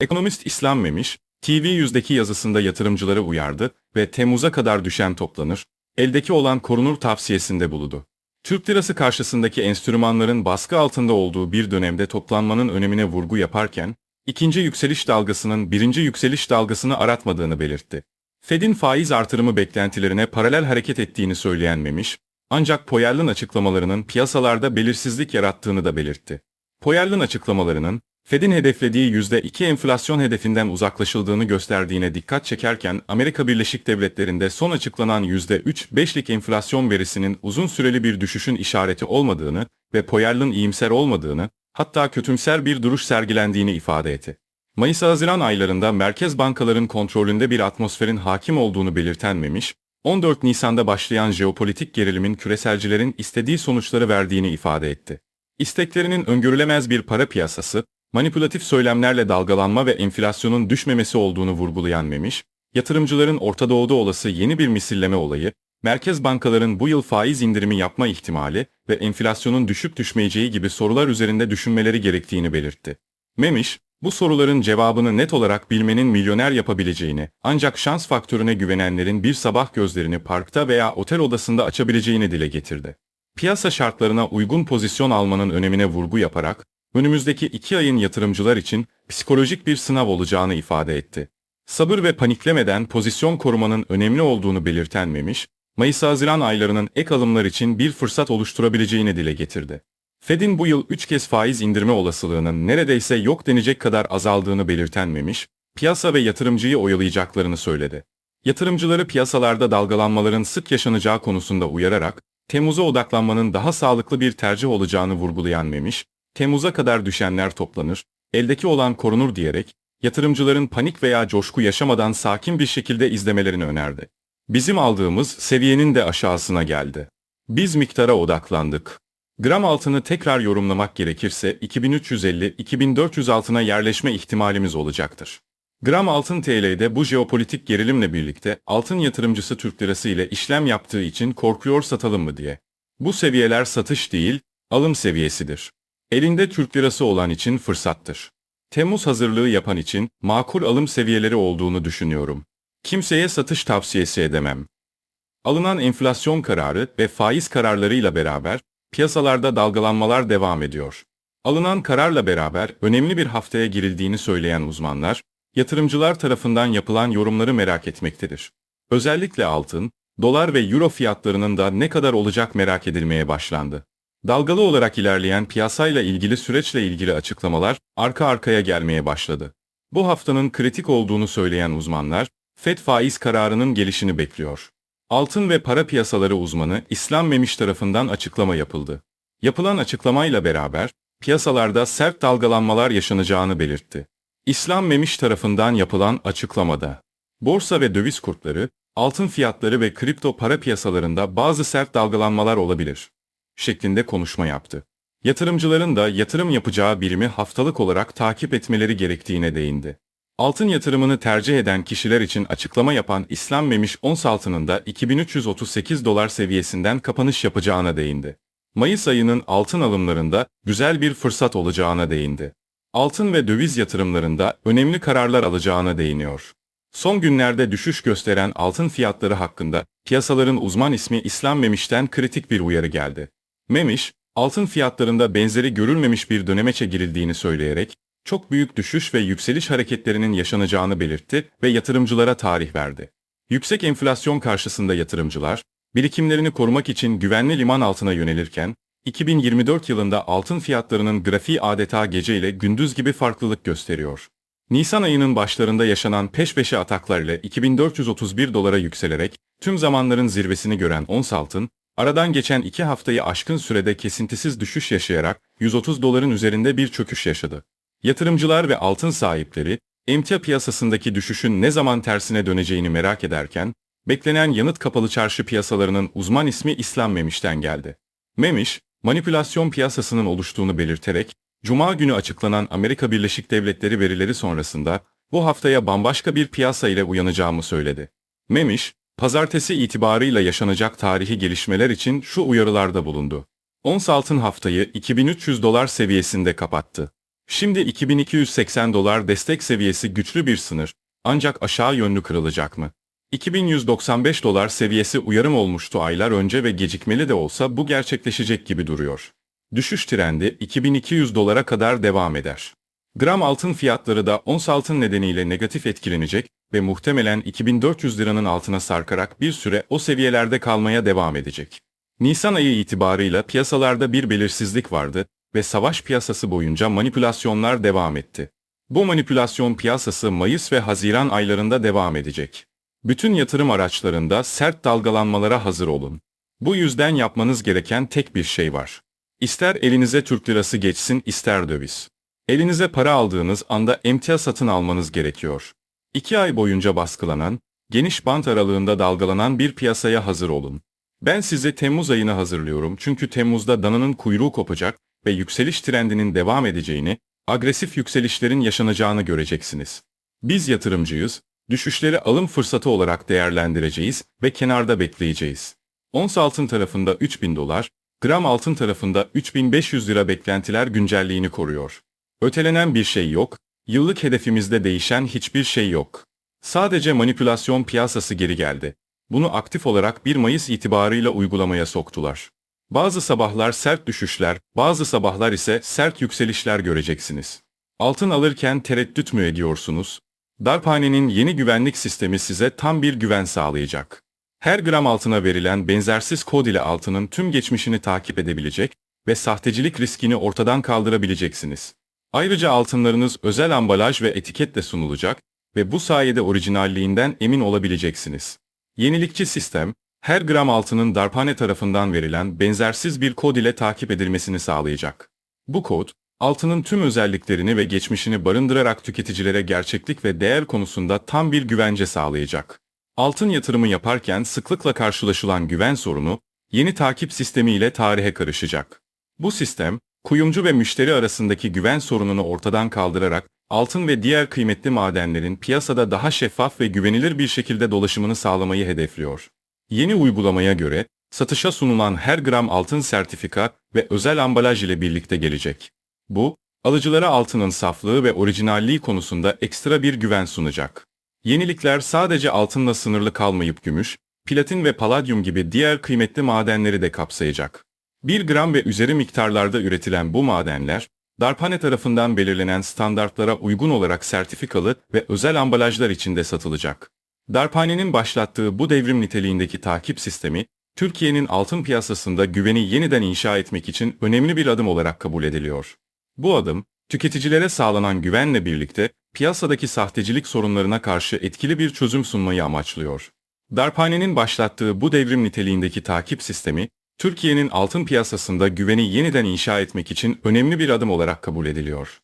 Ekonomist İslam Memiş, TV100'deki yazısında yatırımcıları uyardı ve Temmuz'a kadar düşen toplanır, eldeki olan korunur tavsiyesinde bulundu. Türk lirası karşısındaki enstrümanların baskı altında olduğu bir dönemde toplanmanın önemine vurgu yaparken, ikinci yükseliş dalgasının birinci yükseliş dalgasını aratmadığını belirtti. Fed'in faiz artırımı beklentilerine paralel hareket ettiğini söyleyen Memiş, ancak Poyer'in açıklamalarının piyasalarda belirsizlik yarattığını da belirtti. Poyer'in açıklamalarının, Fed'in hedeflediği %2 enflasyon hedefinden uzaklaşıldığını gösterdiğine dikkat çekerken Amerika Birleşik Devletleri'nde son açıklanan %3-5'lik enflasyon verisinin uzun süreli bir düşüşün işareti olmadığını ve Poyer'in iyimser olmadığını, hatta kötümser bir duruş sergilendiğini ifade etti. Mayıs-Haziran aylarında merkez bankaların kontrolünde bir atmosferin hakim olduğunu belirtenmemiş, 14 Nisan'da başlayan jeopolitik gerilimin küreselcilerin istediği sonuçları verdiğini ifade etti. İsteklerinin öngörülemez bir para piyasası, manipülatif söylemlerle dalgalanma ve enflasyonun düşmemesi olduğunu vurgulayan Memiş, yatırımcıların Orta Doğu'da olası yeni bir misilleme olayı, merkez bankaların bu yıl faiz indirimi yapma ihtimali ve enflasyonun düşüp düşmeyeceği gibi sorular üzerinde düşünmeleri gerektiğini belirtti. Memiş, bu soruların cevabını net olarak bilmenin milyoner yapabileceğini, ancak şans faktörüne güvenenlerin bir sabah gözlerini parkta veya otel odasında açabileceğini dile getirdi. Piyasa şartlarına uygun pozisyon almanın önemine vurgu yaparak, önümüzdeki iki ayın yatırımcılar için psikolojik bir sınav olacağını ifade etti. Sabır ve paniklemeden pozisyon korumanın önemli olduğunu belirten Memiş, Mayıs-Haziran aylarının ek alımlar için bir fırsat oluşturabileceğini dile getirdi. Fed'in bu yıl 3 kez faiz indirme olasılığının neredeyse yok denecek kadar azaldığını belirten Memiş, piyasa ve yatırımcıyı oyalayacaklarını söyledi. Yatırımcıları piyasalarda dalgalanmaların sık yaşanacağı konusunda uyararak, Temmuz'a odaklanmanın daha sağlıklı bir tercih olacağını vurgulayan Memiş, Temmuz'a kadar düşenler toplanır, eldeki olan korunur diyerek, yatırımcıların panik veya coşku yaşamadan sakin bir şekilde izlemelerini önerdi. Bizim aldığımız seviyenin de aşağısına geldi. Biz miktara odaklandık. Gram altını tekrar yorumlamak gerekirse 2350-2400 altına yerleşme ihtimalimiz olacaktır. Gram altın TL'de bu jeopolitik gerilimle birlikte altın yatırımcısı Türk lirası ile işlem yaptığı için korkuyor satalım mı diye. Bu seviyeler satış değil, alım seviyesidir. Elinde Türk lirası olan için fırsattır. Temmuz hazırlığı yapan için makul alım seviyeleri olduğunu düşünüyorum. Kimseye satış tavsiyesi edemem. Alınan enflasyon kararı ve faiz kararlarıyla beraber piyasalarda dalgalanmalar devam ediyor. Alınan kararla beraber önemli bir haftaya girildiğini söyleyen uzmanlar, yatırımcılar tarafından yapılan yorumları merak etmektedir. Özellikle altın, dolar ve euro fiyatlarının da ne kadar olacak merak edilmeye başlandı. Dalgalı olarak ilerleyen piyasayla ilgili süreçle ilgili açıklamalar arka arkaya gelmeye başladı. Bu haftanın kritik olduğunu söyleyen uzmanlar, FED faiz kararının gelişini bekliyor. Altın ve para piyasaları uzmanı İslam Memiş tarafından açıklama yapıldı. Yapılan açıklamayla beraber piyasalarda sert dalgalanmalar yaşanacağını belirtti. İslam Memiş tarafından yapılan açıklamada borsa ve döviz kurtları, altın fiyatları ve kripto para piyasalarında bazı sert dalgalanmalar olabilir şeklinde konuşma yaptı. Yatırımcıların da yatırım yapacağı birimi haftalık olarak takip etmeleri gerektiğine değindi. Altın yatırımını tercih eden kişiler için açıklama yapan İslam Memiş ons altının da 2338 dolar seviyesinden kapanış yapacağına değindi. Mayıs ayının altın alımlarında güzel bir fırsat olacağına değindi. Altın ve döviz yatırımlarında önemli kararlar alacağına değiniyor. Son günlerde düşüş gösteren altın fiyatları hakkında piyasaların uzman ismi İslam Memiş'ten kritik bir uyarı geldi. Memiş, altın fiyatlarında benzeri görülmemiş bir dönemeçe girildiğini söyleyerek, çok büyük düşüş ve yükseliş hareketlerinin yaşanacağını belirtti ve yatırımcılara tarih verdi. Yüksek enflasyon karşısında yatırımcılar, birikimlerini korumak için güvenli liman altına yönelirken, 2024 yılında altın fiyatlarının grafiği adeta gece ile gündüz gibi farklılık gösteriyor. Nisan ayının başlarında yaşanan peş peşe ataklar ile 2431 dolara yükselerek tüm zamanların zirvesini gören ons altın, aradan geçen iki haftayı aşkın sürede kesintisiz düşüş yaşayarak 130 doların üzerinde bir çöküş yaşadı. Yatırımcılar ve altın sahipleri, emtia piyasasındaki düşüşün ne zaman tersine döneceğini merak ederken, beklenen yanıt kapalı çarşı piyasalarının uzman ismi İslam Memiş'ten geldi. Memiş, manipülasyon piyasasının oluştuğunu belirterek, Cuma günü açıklanan Amerika Birleşik Devletleri verileri sonrasında bu haftaya bambaşka bir piyasa ile uyanacağımı söyledi. Memiş, pazartesi itibarıyla yaşanacak tarihi gelişmeler için şu uyarılarda bulundu. Ons altın haftayı 2300 dolar seviyesinde kapattı. Şimdi 2280 dolar destek seviyesi güçlü bir sınır, ancak aşağı yönlü kırılacak mı? 2195 dolar seviyesi uyarım olmuştu aylar önce ve gecikmeli de olsa bu gerçekleşecek gibi duruyor. Düşüş trendi 2200 dolara kadar devam eder. Gram altın fiyatları da ons altın nedeniyle negatif etkilenecek ve muhtemelen 2400 liranın altına sarkarak bir süre o seviyelerde kalmaya devam edecek. Nisan ayı itibarıyla piyasalarda bir belirsizlik vardı ve savaş piyasası boyunca manipülasyonlar devam etti. Bu manipülasyon piyasası Mayıs ve Haziran aylarında devam edecek. Bütün yatırım araçlarında sert dalgalanmalara hazır olun. Bu yüzden yapmanız gereken tek bir şey var. İster elinize Türk lirası geçsin ister döviz. Elinize para aldığınız anda emtia satın almanız gerekiyor. İki ay boyunca baskılanan, geniş bant aralığında dalgalanan bir piyasaya hazır olun. Ben size Temmuz ayını hazırlıyorum çünkü Temmuz'da dananın kuyruğu kopacak ve yükseliş trendinin devam edeceğini, agresif yükselişlerin yaşanacağını göreceksiniz. Biz yatırımcıyız, düşüşleri alım fırsatı olarak değerlendireceğiz ve kenarda bekleyeceğiz. Ons altın tarafında 3000 dolar, gram altın tarafında 3500 lira beklentiler güncelliğini koruyor. Ötelenen bir şey yok, yıllık hedefimizde değişen hiçbir şey yok. Sadece manipülasyon piyasası geri geldi. Bunu aktif olarak 1 Mayıs itibarıyla uygulamaya soktular. Bazı sabahlar sert düşüşler, bazı sabahlar ise sert yükselişler göreceksiniz. Altın alırken tereddüt mü ediyorsunuz? Darphane'nin yeni güvenlik sistemi size tam bir güven sağlayacak. Her gram altına verilen benzersiz kod ile altının tüm geçmişini takip edebilecek ve sahtecilik riskini ortadan kaldırabileceksiniz. Ayrıca altınlarınız özel ambalaj ve etiketle sunulacak ve bu sayede orijinalliğinden emin olabileceksiniz. Yenilikçi sistem, her gram altının darphane tarafından verilen benzersiz bir kod ile takip edilmesini sağlayacak. Bu kod, altının tüm özelliklerini ve geçmişini barındırarak tüketicilere gerçeklik ve değer konusunda tam bir güvence sağlayacak. Altın yatırımı yaparken sıklıkla karşılaşılan güven sorunu, yeni takip sistemi ile tarihe karışacak. Bu sistem, kuyumcu ve müşteri arasındaki güven sorununu ortadan kaldırarak altın ve diğer kıymetli madenlerin piyasada daha şeffaf ve güvenilir bir şekilde dolaşımını sağlamayı hedefliyor. Yeni uygulamaya göre satışa sunulan her gram altın sertifika ve özel ambalaj ile birlikte gelecek. Bu, alıcılara altının saflığı ve orijinalliği konusunda ekstra bir güven sunacak. Yenilikler sadece altınla sınırlı kalmayıp gümüş, platin ve paladyum gibi diğer kıymetli madenleri de kapsayacak. 1 gram ve üzeri miktarlarda üretilen bu madenler, Darphane tarafından belirlenen standartlara uygun olarak sertifikalı ve özel ambalajlar içinde satılacak. Darphane'nin başlattığı bu devrim niteliğindeki takip sistemi, Türkiye'nin altın piyasasında güveni yeniden inşa etmek için önemli bir adım olarak kabul ediliyor. Bu adım, tüketicilere sağlanan güvenle birlikte piyasadaki sahtecilik sorunlarına karşı etkili bir çözüm sunmayı amaçlıyor. Darphane'nin başlattığı bu devrim niteliğindeki takip sistemi, Türkiye'nin altın piyasasında güveni yeniden inşa etmek için önemli bir adım olarak kabul ediliyor.